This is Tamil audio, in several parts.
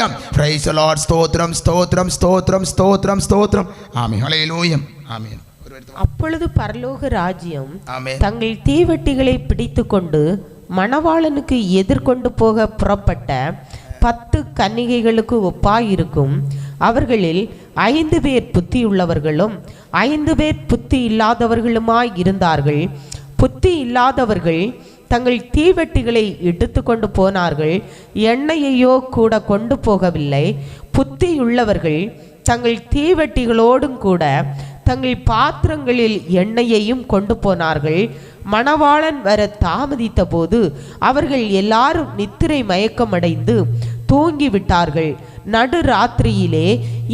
praise the lord. ஸ்தோத்திரம் ஸ்தோத்திரம் ஸ்தோத்திரம் ஸ்தோத்திரம் ஸ்தோத்திரம் ஆமென் ஹalleluya ஆமென் அப்பொழுது பரலோக ராஜ்யம் தங்கள் தீவெட்டிகளை பிடித்துக்கொண்டு மணவாளனுக்கு எதிர்கொண்டு போக புறப்பட்ட பத்து கன்னிகைகளுக்கு ஒப்பாயிருக்கும். அவர்களில் ஐந்து பேர் புத்தியுள்ளவர்களும் ஐந்து பேர் புத்தி இல்லாதவர்களுமாய் இருந்தார்கள். புத்தி இல்லாதவர்கள் தங்கள் தீவெட்டிகளை எடுத்துக்கொண்டு போனார்கள். எண்ணெயையோ கூட கொண்டு போகவில்லை. புத்தியுள்ளவர்கள் தங்கள் தீவெட்டிகளோடும் கூட தங்கள் பாத்திரங்களில் எண்ணெயையும் கொண்டு போனார்கள். மணவாளன் வர தாமதித்த போது அவர்கள் எல்லாரும் நித்திரை மயக்கமடைந்து தூங்கி விட்டார்கள் நடு ராத்திரியிலே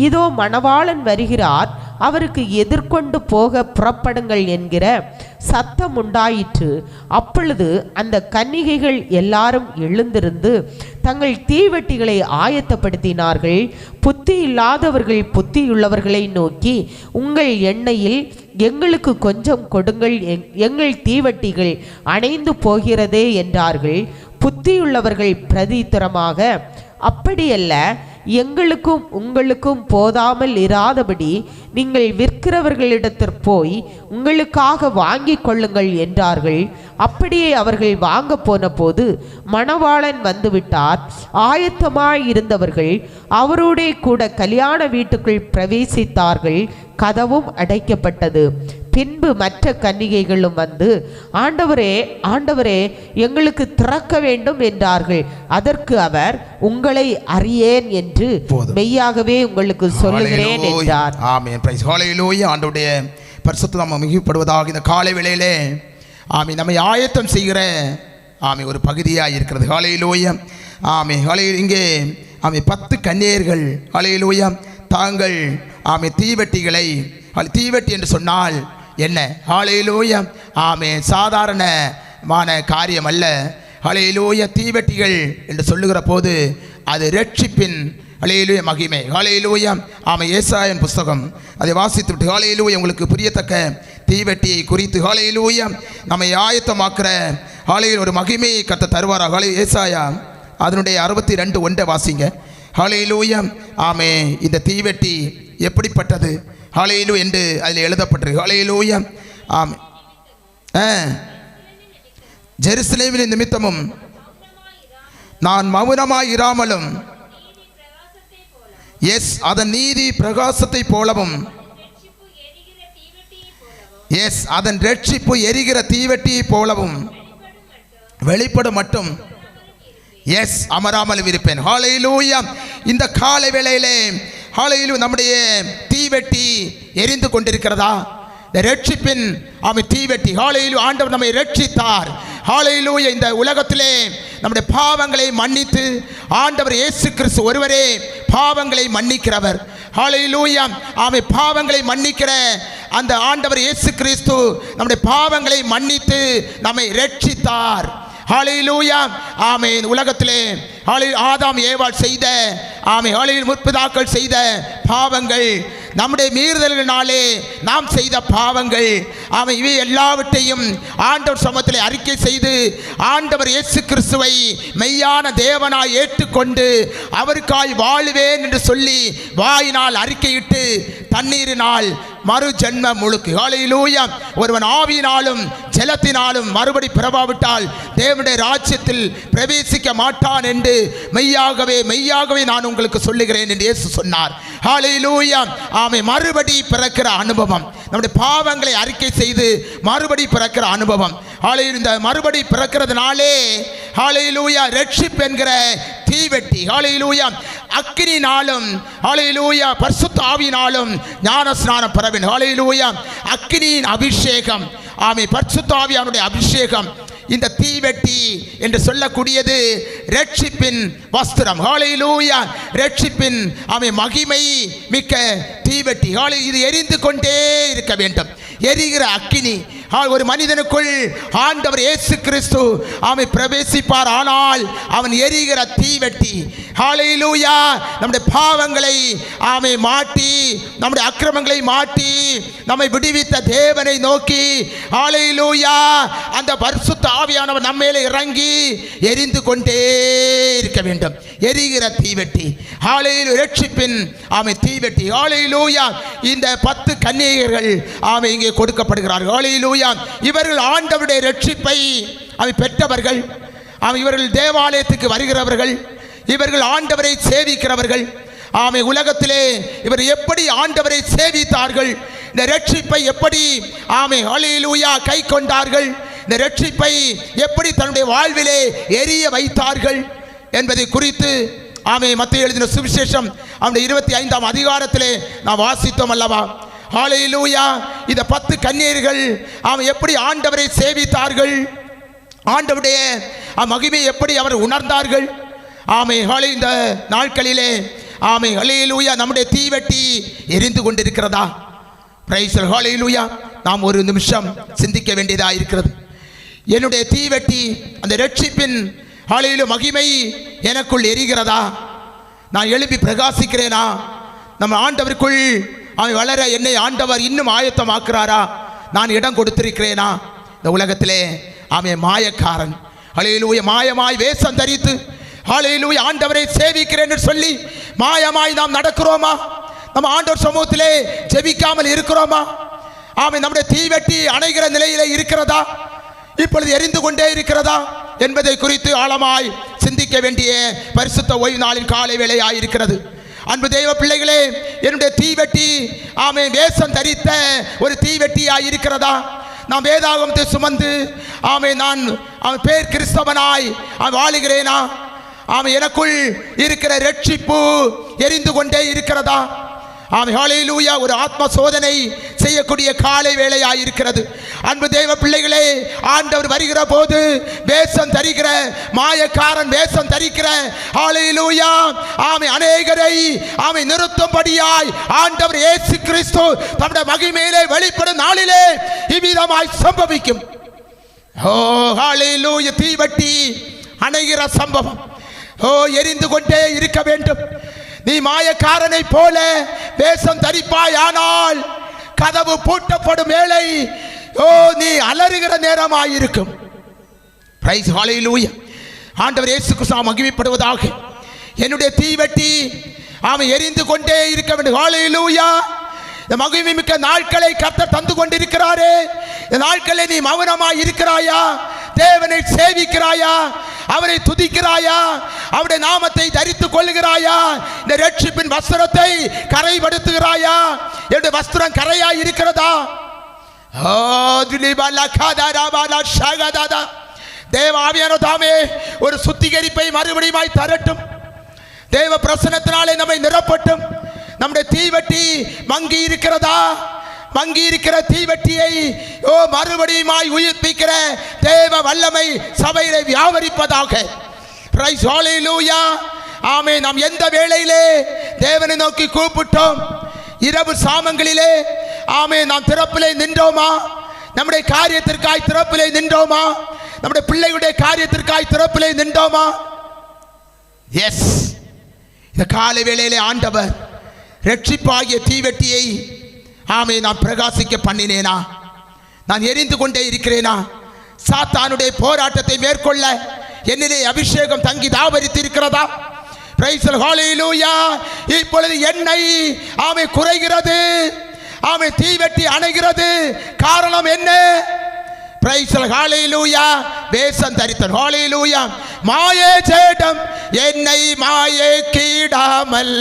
இதோ மணவாளன் வருகிறார். அவருக்கு எதிர்கொண்டு போக புறப்படுங்கள் என்கிற சத்தம் உண்டாயிற்று. அப்பொழுது அந்த கன்னிகைகள் எல்லாரும் எழுந்திருந்து தங்கள் தீவெட்டிகளை ஆயத்தப்படுத்தினார்கள். புத்தி இல்லாதவர்கள் புத்தியுள்ளவர்களை நோக்கி உங்கள் எண்ணெயில் எங்களுக்கு கொஞ்சம் கொடுங்கள். எங்- எங்கள் தீவெட்டிகள் அணைந்து போகிறதே என்றார்கள். புத்தியுள்ளவர்கள் பிரதித்திரமாக அப்படியல்ல. எங்களுக்கும் உங்களுக்கும் போதாமல் இராதபடி நீங்கள் விற்கிறவர்களிடத்தில் போய் உங்களுக்காக வாங்கிக் கொள்ளுங்கள் என்றார்கள். அப்படியே அவர்கள் வாங்க போன போது மணவாளன் வந்துவிட்டார். ஆயத்தமாய் இருந்தவர்கள் அவரோடே கூட கல்யாண வீட்டுக்குள் பிரவேசித்தார்கள். கதவும் அடைக்கப்பட்டது. பின்பு மற்ற கன்னிகைகளும் வந்து ஆண்டவரே ஆண்டவரே எங்களுக்கு திறக்க வேண்டும் என்றார்கள். அதற்கு அவர் உங்களை அறியேன் என்று. மெய்யாகவே உங்களுக்கு சொல்லுகிறேன். என்றார். ஆமென் பிரைஸ் ஹalleluya ஆண்டவருடைய பரிசுத்த நாமம் மிகப்படுவதாக இந்த காலை வேளையிலே ஆமென் நம்மை ஆயத்தம் செய்கிற ஆமென் ஒரு பகுதியாக இருக்கிறது. ஹalleluya ஆமென் ஹலே இங்கே ஆமென் பத்து கன்னியர்கள் ஹalleluya தாங்கள் ஆமென் தீவெட்டிகளை தீவெட்டி என்று சொன்னால் என்ன? ஹalleluya. ஆமே சாதாரணமான காரியம் அல்ல ஹalleluya தீவெட்டிகள் என்று சொல்லுகிற போது அது ரட்சிப்பின் ஹalleluya மகிமை. ஹalleluya. ஆமை ஏசாயன் புஸ்தகம். அதை வாசித்து விட்டு ஹalleluya உங்களுக்கு புரியத்தக்க தீவெட்டியை குறித்து ஹalleluya நம்மை ஆயத்தமாக்குற ஹாலையில் ஒரு மகிமையை கத்த தருவாரா? ஹாலை ஏசாயா அதனுடைய அறுபத்தி ரெண்டு ஒன்றை வாசிங்க. ஹalleluya. ஆமே இந்த தீவெட்டி எப்படிப்பட்டது? ஹalleluya என்று அதில் எழுதப்பட்டிருக்கு. ஹalleluya ஆம் ஆ. ஜெருசலேமின் நிமித்தமும் நான் மௌனமாய் இராமலும் எஸ் அதன் நீதி பிரகாசத்தை போலவும் எஸ் அதன் ரட்சிப்பு எரிகிற தீவெட்டியை போலவும் வெளிப்படும் மட்டும் எஸ் அமராமல் இருப்பேன். ஹாலையிலூயா இந்த காலை வேளையிலே ஹாலையிலும் நம்முடைய தீவெட்டி எரிந்து கொண்டிருக்கிறதா? இந்த ரட்சிப்பின் ஆமை தீவெட்டி. ஹாலையிலும் ஆண்டவர் நம்மை ரட்சித்தார். ஹாலையிலூயா இந்த உலகத்திலே நம்முடைய பாவங்களை மன்னித்து ஆண்டவர் இயேசு கிறிஸ்து ஒருவரே பாவங்களை மன்னிக்கிறவர். ஹாலையிலூயா ஆமை பாவங்களை மன்னிக்கிற அந்த ஆண்டவர் இயேசு கிறிஸ்து நம்முடைய பாவங்களை மன்னித்து நம்மை ரட்சித்தார். ஹாலிலூயா ஆமென் உலகத்திலே ஹாலில் ஆதாம் ஏவாள் செய்த ஆமை ஹாலையில் முற்பிதாக்கள் செய்த பாவங்கள் நம்முடைய மீறுதல்களினாலே நாம் செய்த பாவங்கள் ஆமை இவை எல்லாவற்றையும் ஆண்டவர் சமத்திலே அறிக்கை செய்து ஆண்டவர் இயேசு கிறிஸ்துவை மெய்யான தேவனாய் ஏற்றுக்கொண்டு அவருக்காய் வாழுவேன் என்று சொல்லி வாயினால் அறிக்கையிட்டு தண்ணீரினால் மறு ஜென்ம முழுக்கு. ஹalleluya ஒருவன் ஆவியினாலும் ஜலத்தினாலும் மறுபடி பிறவாவிட்டால் தேவனுடைய ராஜ்யத்தில் பிரவேசிக்க மாட்டான் என்று மெய்யாகவே மெய்யாகவே நான் உங்களுக்கு சொல்லுகிறேன் என்று இயேசு சொன்னார். ஹாலையிலூயா ஆமை மறுபடி பிறக்கிற அனுபவம். நம்முடைய பாவங்களை அறிக்கை செய்து மறுபடி பிறக்கிற அனுபவம். ஹாலையில் இந்த மறுபடி பிறக்கிறதுனாலே ஹாலையிலூயா ரட்சிப் என்கிற தீவெட்டி. ஹாலையிலூயா அக்கினினாலும் அலையிலூயா பர்சுத்த ஆவினாலும் ஞான ஸ்நானம் பெறவேன் அலையிலூயா அக்கினியின் அபிஷேகம். ஆமை பர்சுத்தாவி அவனுடைய அபிஷேகம். இந்த தீவெட்டி என்று சொல்லக்கூடியது ரட்சிப்பின் வஸ்திரம். ஹalleluya ரட்சிப்பின் அவை மகிமை மிக்க தீவெட்டி. ஹாலை இது எரிந்து கொண்டே இருக்க வேண்டும். எரிகிற அக்கினி. ஒரு மனிதனுக்குள் ஆண்டவர் இயேசு கிறிஸ்து அவன் பிரவேசிப்பார். ஆனால் அவன் எரிகிற தீவெட்டி ஹாலையிலூயா நம்முடைய பாவங்களை ஆமை மாட்டி நம்முடைய அக்கிரமங்களை மாட்டி நம்மை விடுவித்த தேவனை நோக்கி ஆலையிலூயா அந்த பரிசுத்த ஆவியானவர் நம்ம இறங்கி எரிந்து கொண்டே இருக்க வேண்டும். எரிகிற தீவெட்டி ஆலையில் ரட்சிப்பின் ஆமை தீவெட்டி ஹalleluya இந்த பத்து கன்னியர்கள் ஆமை இங்கே கொடுக்கப்படுகிறார்கள். ஹalleluya இவர்கள் ஆண்டவருடைய ரட்சிப்பை அவை பெற்றவர்கள் ஆமை இவர்கள் தேவாலயத்துக்கு வருகிறவர்கள் இவர்கள் ஆண்டவரை சேவிக்கிறவர்கள் ஆமை உலகத்திலே இவர் எப்படி ஆண்டவரை சேவித்தார்கள் இந்த ரட்சிப்பை எப்படி ஆமை ஹalleluya கை கொண்டார்கள் இந்த ரட்சிப்பை எப்படி தன்னுடைய வாழ்விலே எரிய வைத்தார்கள் என்பதை குறித்து ஆமை மத்திய எழுதின சுவிசேஷம் அவனுடைய இருபத்தி ஐந்தாம் அதிகாரத்திலே நாம் வாசித்தோம் அல்லவா? ஹalleluya. இந்த பத்து கன்னியர்கள் அவன் எப்படி ஆண்டவரை சேவித்தார்கள்? ஆண்டவருடைய மகிமை எப்படி அவர் உணர்ந்தார்கள்? ஆமை ஹாலே இந்த நாட்களிலே ஆமை ஹலையிலூயா நம்முடைய தீவெட்டி எரிந்து கொண்டிருக்கிறதா? பிரைசல் ஹalleluya நாம் ஒரு நிமிஷம் சிந்திக்க வேண்டியதாக இருக்கிறது. என்னுடைய தீவெட்டி அந்த ரட்சிப்பின் ஹாலையிலும் மகிமை எனக்குள் எரிகிறதா? நான் எழுப்பி பிரகாசிக்கிறேனா? நம்ம ஆண்டவருக்குள் அவன் வளர என்னை ஆண்டவர் இன்னும் ஆயத்தமாக்குறாரா? நான் இடம் கொடுத்திருக்கிறேனா? இந்த உலகத்திலே அவன் மாயக்காரன். அலையிலூய மாயமாய் வேஷம் தரித்து ஹalleluya ஆண்டவரை சேவிக்கிறேன் என்று சொல்லி மாயமாய் நாம் நடக்கிறோமா? நம்ம ஆண்டவர் சமூகத்திலே ஜெபிக்காமல் இருக்கிறோமா? அவன் நம்முடைய தீவெட்டி அணைகிற நிலையிலே இருக்கிறதா? இப்பொழுது எரிந்து கொண்டே இருக்கிறதா? என்பதை குறித்து ஆழமாய் சிந்திக்க வேண்டிய பரிசுத்த ஓய்வு நாளின் காலை வேலையாயிருக்கிறது அன்பு தெய்வ பிள்ளைகளே என்னுடைய தீவெட்டி ஆமை வேஷம் தரித்த ஒரு தீவெட்டியாய் இருக்கிறதா? நான் வேதாகமத்தை சுமந்து ஆமை நான் அவன் பேர் கிறிஸ்தவனாய் அவன் வாழுகிறேனா? ஆமை எனக்குள் இருக்கிற ரட்சிப்பு எரிந்து கொண்டே இருக்கிறதா? ஆமை ஒரு ஆத்ம சோதனை செய்யக்கூடிய காலை வேலையாக இருக்கிறது அன்பு தெய்வ பிள்ளைகளே ஆண்டவர் வருகிற போது வேஷம் தரிக்கிற மாயக்காரன் வேஷம் தரிக்கிற ஆலையிலூயா ஆமை அநேகரை ஆமை நிறுத்தும்படியாய் ஆண்டவர் இயேசு கிறிஸ்து தம்முடைய மகிமையிலே வெளிப்படும் நாளிலே இவ்விதமாய் சம்பவிக்கும். ஓ ஹalleluya தீவட்டி அணைகிற சம்பவம். ஓ எரிந்து கொண்டே இருக்க வேண்டும். நீ மாயக்காரனை போல வேஷம் தரிப்பாய் ஆனால் கதவு பூட்டப்படும் வேளை ஓ நீ அலறுகிற நேரமாயிருக்கும். பிரைஸ் ஹalleluya ஆண்டவர் இயேசு கிருஷ்ணா மகிமைப்படுவதாக. என்னுடைய தீவெட்டி அவன் எரிந்து கொண்டே இருக்க வேண்டும். ஹalleluya இந்த மகிமை மிக்க நாட்களை கத்த தந்து கொண்டிருக்கிறாரே. இந்த நாட்களை நீ மௌனமாய் இருக்கிறாயா? தேவனை சேவிக்கிறாயா? அவரை துதிக்கிறாயா? அவருடைய நாமத்தை தரித்துக் கொள்கிறாயா இந்த ரட்சிப்பின் வஸ்திரத்தை கரைப்படுத்துகிறாயா? என்னுடைய வஸ்திரம் கரையா இருக்கிறதா? ஓ தாமே ஒரு சுத்திகரிப்பை மறுபடியுமாய் தரட்டும். தேவ பிரசனத்தினாலே நம்மை நிரப்பட்டும். நம்முடைய தீவெட்டி மங்கி இருக்கிறதா? மங்கியிருக்கிற தீவெட்டியை ஓ மறுபடியுமாய் உயிர்ப்பிக்கிற தேவ வல்லமை சபையிலே வியாபரிப்பதாக. ஆமே நாம் எந்த வேளையிலே தேவனை நோக்கி கூப்பிட்டோம் இரவு சாமங்களிலே ஆமே நாம் திறப்பிலே நின்றோமா? நம்முடைய காரியத்திற்காய் திறப்பிலே நின்றோமா? நம்முடைய பிள்ளைகளுடைய காரியத்திற்காய் திறப்பிலே நின்றோமா? எஸ் இந்த காலை வேளையிலே ஆண்டவர் ரட்சிப்பாகிய தீவெட்டியை ஆமை நான் பிரகாசிக்க பண்ணினேனா? நான் எரிந்து கொண்டே இருக்கிறேனா? சாத்தானுடைய போராட்டத்தை மேற்கொள்ள என்னிலே அபிஷேகம் தங்கி தாவரித்து இருக்கிறதா இப்பொழுது என்னை ஆமை குறைகிறது. ஆமை தீவெட்டி அணைகிறது. காரணம் என்ன? பிரைசல் ஹalleluya வேஷம் தரித்தன் ஹalleluya மாயே சேட்டம் என்னை மாயே கீடாமல்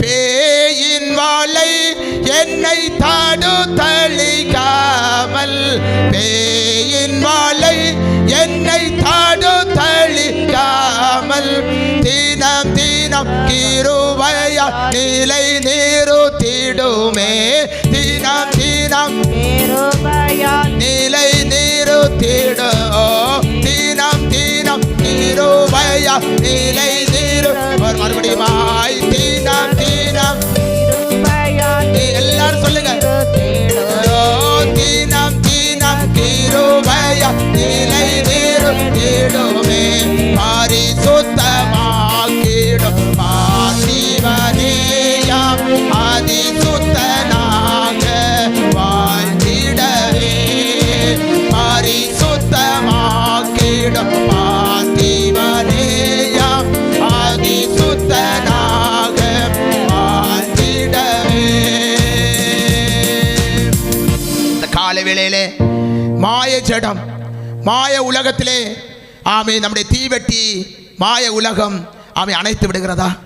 பேயின் வாளை என்னை தாடு தளிக்காமல் பேயின் வாளை என்னை தாடு தளிக்காமல் தினம் தினம் கிருபையா நிலை நீரு திடுமே தினம் தினம் நிலை நீரு திடு தினம் தினம் கிருபையா நிலை அவர் மறுபடியும் தீனம் தீனம் எல்லாரும் சொல்லுங்க. தீனம் தீனம் தீருபய தீலை ஜடம். மாய உலகத்திலே ஆமே நம்முடைய தீவெட்டி மாய உலகம் ஆமை அணைத்து விடுகிறதா?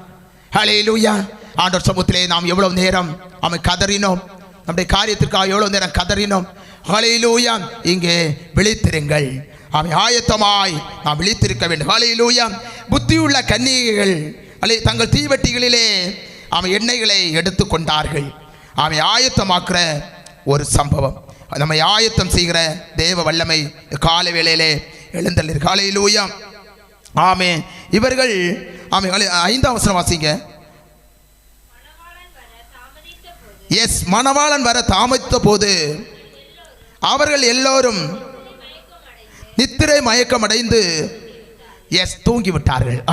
ஹலே லூயா ஆண்டோர் சமூகத்திலே நாம் எவ்வளவு நேரம் ஆமை கதறினோம். நம்முடைய காரியத்திற்காக எவ்வளவு நேரம் கதறினோம். ஹலே லூயா இங்கே விழித்திருங்கள். ஆமை ஆயத்தமாய் நாம் விழித்திருக்க வேண்டும். ஹலே லூயா புத்தியுள்ள கன்னிகைகள் அல்ல தங்கள் தீவெட்டிகளிலே ஆமை எண்ணெய்களை எடுத்து கொண்டார்கள் அவன் ஆயத்தமாக்குற ஒரு சம்பவம். நம்மை ஆயத்தம் செய்கிற தேவ வல்லமை காலை வேளையிலே எழுந்தல் காலையிலூயா ஆமே இவர்கள் ஆமே ஐந்தாம் வசனம் வாசிங்க. எஸ் மணவாளன் வர தாமதித்த போது அவர்கள் எல்லோரும் நித்திரை மயக்கம் அடைந்து எஸ் தூங்கி விட்டார்கள்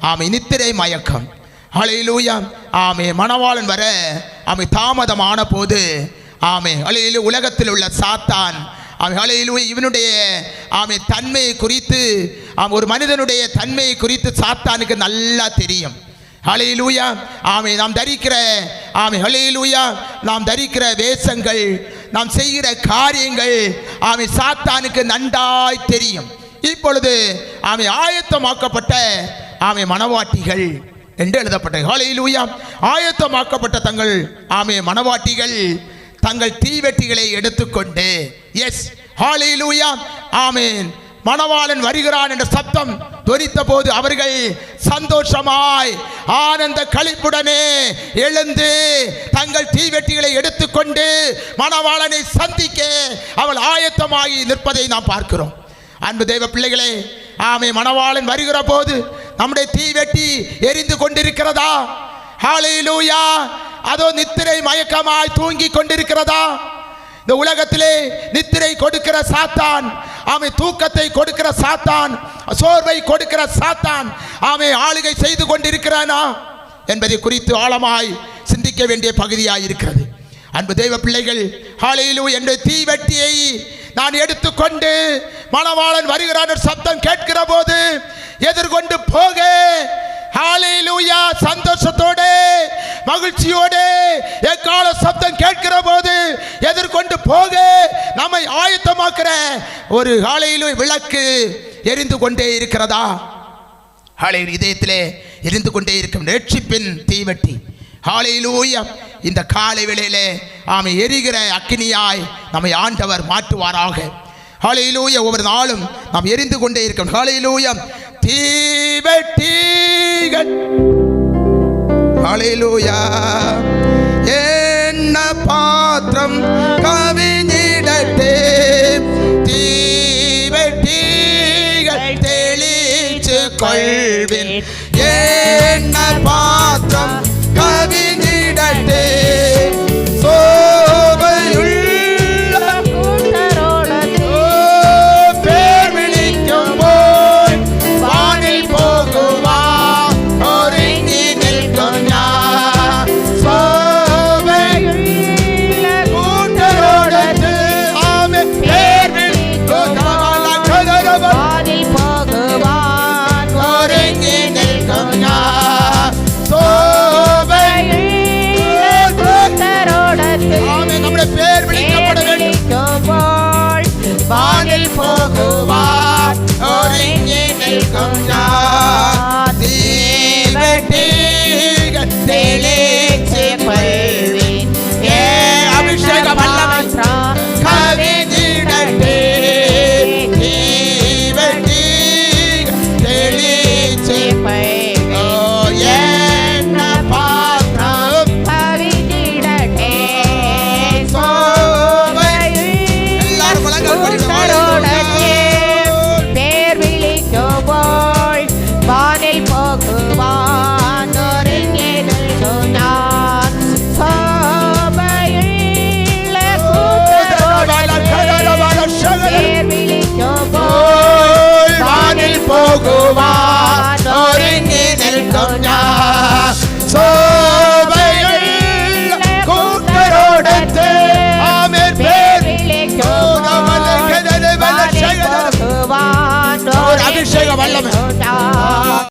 ஆமை நித்திரை மயக்கம். அலையிலூயா ஆமே மணவாளன் வர ஆமை தாமதமான போது ஆமே ஹalleluya உலகத்தில் உள்ள சாத்தான். ஆமை ஹalleluya இவனுடைய ஆமை தன்மையை குறித்து ஒரு மனிதனுடைய தன்மையை குறித்து சாத்தானுக்கு நல்லா தெரியும். ஹலையிலூயா ஆமை நாம் தரிக்கிற ஆமை ஹலையிலூயா நாம் தரிக்கிற வேஷங்கள் நாம் செய்கிற காரியங்கள் ஆமை சாத்தானுக்கு நன்றாய் தெரியும். இப்பொழுது ஆமை ஆயத்தமாக்கப்பட்ட ஆமை மணவாட்டிகள் என்று எழுதப்பட்ட ஹலையிலூயா ஆயத்தமாக்கப்பட்ட தங்கள் ஆமை மணவாட்டிகள் தங்கள் தீவெட்டிகளை எடுத்துக்கொண்டு. எஸ் ஹாலி லூயா ஆமேன் மணவாளன் வருகிறான் என்ற சத்தம் துரித்த போது அவர்கள் சந்தோஷமாய் ஆனந்த களிப்புடனே எழுந்து தங்கள் தீவெட்டிகளை எடுத்துக்கொண்டு மணவாளனை சந்திக்க அவள் ஆயத்தமாகி நிற்பதை நாம் பார்க்கிறோம். அன்பு தெய்வ பிள்ளைகளே ஆமை மணவாளன் வருகிற போது நம்முடைய தீவெட்டி எரிந்து கொண்டிருக்கிறதா? ஹalleluya அதோ நித்திரை மயக்கமாய் தூங்கி கொண்டிருக்கிறதா இந்த உலகத்திலே நித்திரை கொடுக்கிற சாத்தான் ஆமை தூக்கத்தை கொடுக்கிற சாத்தான் சோர்வை கொடுக்கிற சாத்தான் ஆமை ஆளுகை செய்து கொண்டிருக்கிறானா? என்பதை குறித்து ஆழமாய் சிந்திக்க வேண்டிய பகுதியாய் இருக்கிறது. அன்பு தெய்வ பிள்ளைகள் ஹாலையிலு என்ற தீவெட்டியை நான் எடுத்துக்கொண்டு மணவாளன் வருகிறான் சப்தம் கேட்கிற போது எதிர்கொண்டு போக சந்தோஷத்தோட மகிழ்ச்சியோடு எக்கால சப்தம் கேட்கிற போது எதிர்கொண்டு போக நம்மை ஆயத்தமாக்குற ஒரு ஹாலையிலும் விளக்கு எரிந்து கொண்டே இருக்கிறதா? ஹாலை இதயத்திலே எரிந்து கொண்டே இருக்கும் ரட்சிப்பின் தீவெட்டி. ஹாலையிலூயா இந்த காலை வேளையிலே ஆமை எரிகிற அக்கினியாய் நம்மை ஆண்டவர் மாற்றுவாராக. ஹாலையிலூய ஒவ்வொரு நாளும் நாம் எரிந்து கொண்டே இருக்கும். ஹாலையிலூயம் தீவெட்டிகள் ஹalleluya என்ன பாத்திரம் கவிஞிடட்டே தீவெட்டிகள் தெளிச்சு கொள்வின் என்ன பாத்திரம்